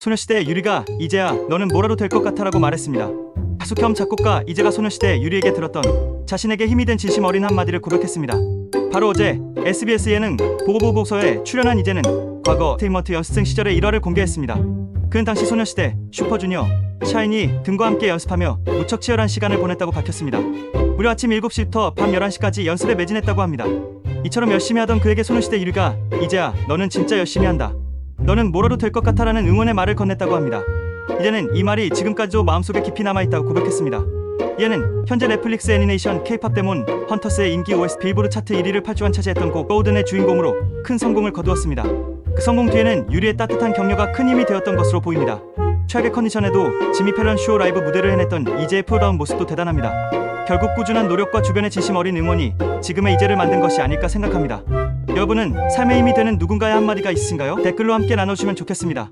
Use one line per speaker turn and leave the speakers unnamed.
소녀시대 유리가 이제야 너는 뭐라도 될 것 같아라고 말했습니다. 가수 겸 작곡가 이제가 소녀시대 유리에게 들었던 자신에게 힘이 된 진심 어린 한마디를 고백했습니다. 바로 어제 SBS 예능 보고보고서에 출연한 이제는 과거 테이먼트 연습생 시절의 일화를 공개했습니다. 그는 당시 소녀시대, 슈퍼주니어, 샤이니 등과 함께 연습하며 무척 치열한 시간을 보냈다고 밝혔습니다. 무려 아침 7시부터 밤 11시까지 연습에 매진했다고 합니다. 이처럼 열심히 하던 그에게 소녀시대 유리가 이제야 너는 진짜 열심히 한다. 너는 뭐라도 될 것 같아라는 응원의 말을 건넸다고 합니다. 이제는 이 말이 지금까지도 마음속에 깊이 남아있다고 고백했습니다. 이에는 현재 넷플릭스 애니메이션 K-팝 데몬 헌터스의 인기 OS 빌보드 차트 1위를 8주간 차지했던 곡 고든의 주인공으로 큰 성공을 거두었습니다. 그 성공 뒤에는 유리의 따뜻한 격려가 큰 힘이 되었던 것으로 보입니다. 최악의 컨디션에도 지미 펠런 쇼 라이브 무대를 해냈던 이제의 프로다운 모습도 대단합니다. 결국 꾸준한 노력과 주변의 진심 어린 응원이 지금의 이제를 만든 것이 아닐까 생각합니다. 여러분은 삶의 힘이 되는 누군가의 한마디가 있으신가요? 댓글로 함께 나눠주시면 좋겠습니다.